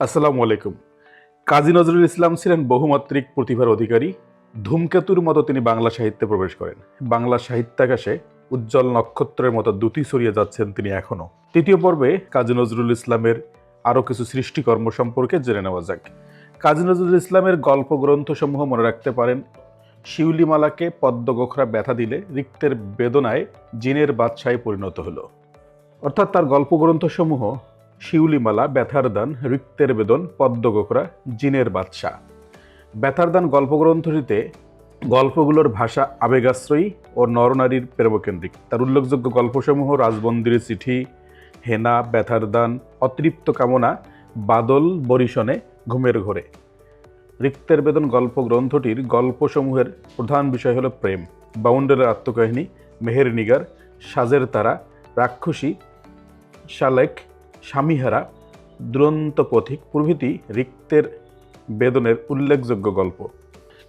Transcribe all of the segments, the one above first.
আসসালামু আলাইকুম। কাজী নজরুল ইসলাম ছিলেন বহুমাত্রিক প্রতিভার অধিকারী। ধূমকেতুর মতো তিনি বাংলা সাহিত্যে প্রবেশ করেন। বাংলা সাহিত্যাকাশে উজ্জ্বল নক্ষত্রের মতো দুটি ছড়িয়ে যাচ্ছেন তিনি এখনও তৃতীয় পর্বে কাজী নজরুল ইসলামের আরও কিছু সৃষ্টিকর্ম সম্পর্কে জেনে নেওয়া যাক। কাজী নজরুল ইসলামের গল্প গ্রন্থসমূহ মনে রাখতে পারেন। শিউলিমালাকে পদ্মগোখরা ব্যথা দিলে রিক্তের বেদনায় জিনের বাদশায় পরিণত হলো। অর্থাৎ তার গল্প গ্রন্থসমূহ শিউলিমালা, ব্যথার দান, রিক্তের বেদন, পদ্মগোখরা, জিনের বাদশা ব্যথার দান গল্পগ্রন্থটিতে গল্পগুলোর ভাষা আবেগাশ্রয়ী ও নরনারীর প্রেমকেন্দ্রিক। তার উল্লেখযোগ্য গল্পসমূহ রাজবন্দির চিঠি, হেনা, ব্যথার দান, অতৃপ্ত কামনা, বাদল, বরিশনে, ঘুমের ঘরে। রিক্তের বেদন গল্প গ্রন্থটির গল্পসমূহের প্রধান বিষয় হলো প্রেম বাউন্ডারের আত্মকাহিনী, মেহের নিগার, সাজের তারা, রাক্ষসী, শালেক স্বামীহারা দুরন্ত পথিক প্রভৃতি রিক্তের বেদনের উল্লেখযোগ্য গল্প।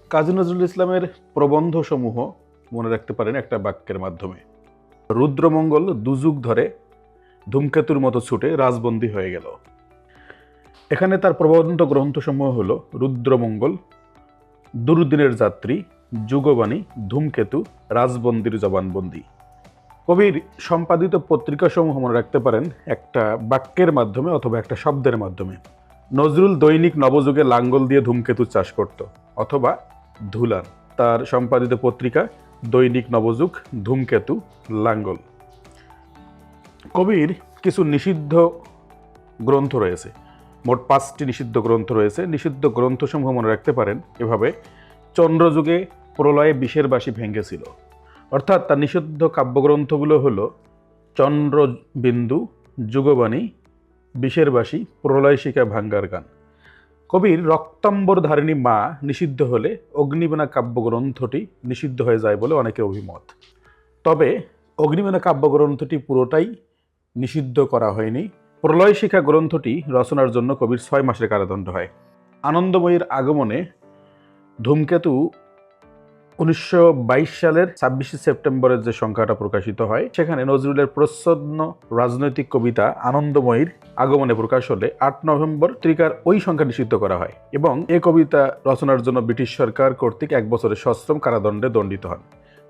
কাজী নজরুল ইসলামের প্রবন্ধসমূহ মনে রাখতে পারেন একটা বাক্যের মাধ্যমে। রুদ্রমঙ্গল দুযুগ ধরে ধূমকেতুর মতো ছুটে রাজবন্দী হয়ে গেল। এখানে তার প্রবন্ধ গ্রন্থসমূহ হল রুদ্রমঙ্গল, দুর্দিনের যাত্রী, যুগবাণী, ধূমকেতু, রাজবন্দির জবানবন্দি। কবির সম্পাদিত পত্রিকাসমূহ মনে রাখতে পারেন, একটা বাক্যের মাধ্যমে অথবা একটা শব্দের মাধ্যমে। নজরুল দৈনিক নবযুগে লাঙ্গল দিয়ে ধূমকেতু চাষ করত, অথবা ধুলান, তার সম্পাদিত পত্রিকা দৈনিক নবযুগ, ধূমকেতু, লাঙ্গল। কবির কিছু নিষিদ্ধ গ্রন্থ রয়েছে, মোট পাঁচটি নিষিদ্ধ গ্রন্থ রয়েছে। নিষিদ্ধ গ্রন্থসমূহ মনে রাখতে পারেন, এভাবে চন্দ্রযুগে প্রলয়ে বিষের বাসি ভেঙেছিল। অর্থাৎ তার নিষিদ্ধ কাব্যগ্রন্থগুলো হল চন্দ্রবিন্দু, যুগবাণী বিষের বাসী প্রলয় শিকা ভাঙ্গার গান। কবির রক্তাম্বর ধারিণী মা নিষিদ্ধ হলে অগ্নিবীণা কাব্যগ্রন্থটি নিষিদ্ধ হয়ে যায় বলে অনেকের অভিমত। তবে অগ্নিবীণা কাব্যগ্রন্থটি পুরোটাই নিষিদ্ধ করা হয়নি। প্রলয় শিখা গ্রন্থটি রচনার জন্য কবির ছয় মাসের কারাদণ্ড হয়। আনন্দময়ীর আগমনে ধূমকেতু উনিশশো বাইশ সালের ছাব্বিশে সেপ্টেম্বরের যে সংখ্যাটা প্রকাশিত হয়, সেখানে নজরুলের প্রচ্ছন্ন রাজনৈতিক কবিতা আনন্দময়ীর আগমনে প্রকাশ হলে আট নভেম্বর ত্রিকার ওই সংখ্যা নিষিদ্ধ করা হয় এবং এ কবিতা রচনার জন্য ব্রিটিশ সরকার কর্তৃক এক বছরের সশ্রম কারাদণ্ডে দণ্ডিত হন।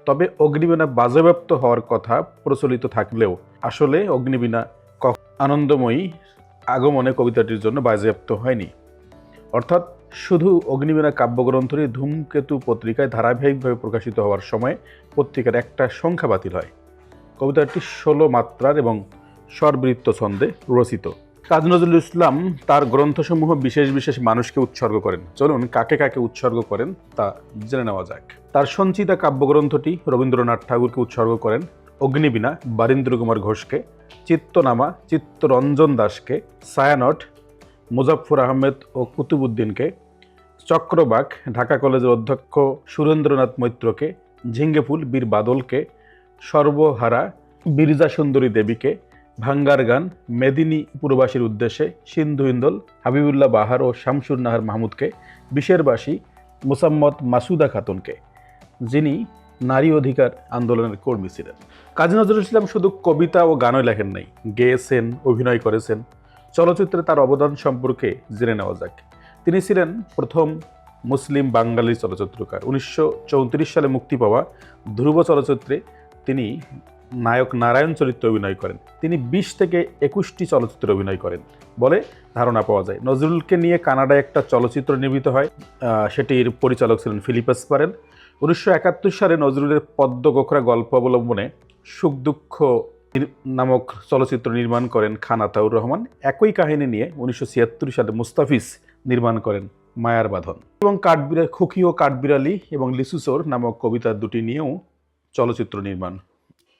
তবে অগ্নিবীণা বাজেব্যাপ্ত হওয়ার কথা প্রচলিত থাকলেও আসলে অগ্নিবীণা আনন্দময়ী আগমনে কবিতাটির জন্য বাজেয়াপ্ত হয়নি। অর্থাৎ শুধু অগ্নিবীণা কাব্যগ্রন্থটি ধূমকেতু পত্রিকায় ধারাবাহিকভাবে প্রকাশিত হওয়ার সময় পত্রিকার একটা সংখ্যা বাতিল হয়। কবিতাটি ষোলো মাত্রার এবং স্বরবৃত্ত ছন্দে রচিত। কাজ নজরুল ইসলাম তার গ্রন্থসমূহ বিশেষ বিশেষ মানুষকে উৎসর্গ করেন। চলুন কাকে কাকে উৎসর্গ করেন তা জেনে নেওয়া যাক। তার সঞ্চিতা কাব্যগ্রন্থটি রবীন্দ্রনাথ ঠাকুরকে উৎসর্গ করেন অগ্নিবীণা বারীন্দ্র কুমার ঘোষকে, চিত্তনামা চিত্তরঞ্জন দাসকে, সায়ানট মুজাফর আহমেদ ও কুতুবুদ্দিনকে চক্রবাক ঢাকা কলেজের অধ্যক্ষ সুরেন্দ্রনাথ মৈত্রকে, ঝিঙ্গেফুল বীর বাদলকে, সর্বহারা বীরজা সুন্দরী দেবীকে ভাঙ্গার গান মেদিনী পুরবাসীর উদ্দেশ্যে সিন্ধু ইন্দল, হাবিবুল্লাহ বাহার ও শামসুর নাহার মাহমুদকে, বিশেরবাসী মুসাম্মদ মাসুদা খাতুনকে, যিনি নারী অধিকার আন্দোলনের কর্মী ছিলেন। কাজী নজরুল ইসলাম শুধু কবিতা ও গানই লেখেন নাই, গেয়েছেন, অভিনয় করেছেন। চলচ্চিত্রে তার অবদান সম্পর্কে জেনে নেওয়া যাক। তিনি ছিলেন প্রথম মুসলিম বাঙালি চলচ্চিত্রকার। উনিশশো চৌত্রিশ সালে মুক্তি পাওয়া ধ্রুব চলচ্চিত্রে তিনি নায়ক নারায়ণ চরিত্রে অভিনয় করেন। তিনি বিশ থেকে একুশটি চলচ্চিত্রে অভিনয় করেন বলে ধারণা পাওয়া যায়। নজরুলকে নিয়ে কানাডায় একটা চলচ্চিত্র নির্মিত হয় সেটির পরিচালক ছিলেন ফিলিপাস পারেন উনিশশো একাত্তর সালে নজরুলের পদ্ম গোখরা গল্প অবলম্বনে সুখ দুঃখ নামক চলচ্চিত্র নির্মাণ করেন খান আতাউর রহমান। একই কাহিনী নিয়ে উনিশশো ছিয়াত্তর সালে মুস্তাফিজ নির্মাণ করেন মায়ার বাঁধন। এবং কাঠবিড়া খুকি ও কাঠবিড়ালি এবং লিসুসোর নামক কবিতা দুটি নিয়েও চলচ্চিত্র নির্মাণ।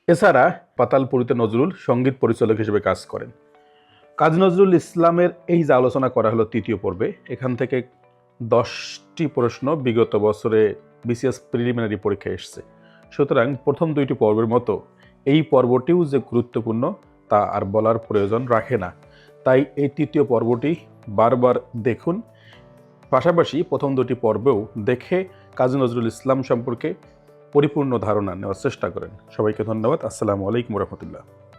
এছাড়া পাতালপুরিতে নজরুল সংগীত পরিচালক হিসেবে কাজ করেন। কাজী নজরুল ইসলামের এই যে আলোচনা করা হলো তৃতীয় পর্বে, এখান থেকে দশটি প্রশ্ন বিগত বছরে বিসিএস প্রিলিমিনারি পরীক্ষায় এসছে। সুতরাং প্রথম দুইটি পর্বের মতো এই পর্বটিও যে গুরুত্বপূর্ণ তা আর বলার প্রয়োজন রাখে না। তাই এই তৃতীয় পর্বটি বারবার দেখুন। পাশাপাশি প্রথম দুটি পর্বেও দেখে কাজী নজরুল ইসলাম সম্পর্কে পরিপূর্ণ ধারণা নেওয়ার চেষ্টা করেন। সবাইকে ধন্যবাদ। আসসালামু আলাইকুম রহমতুল্লাহ।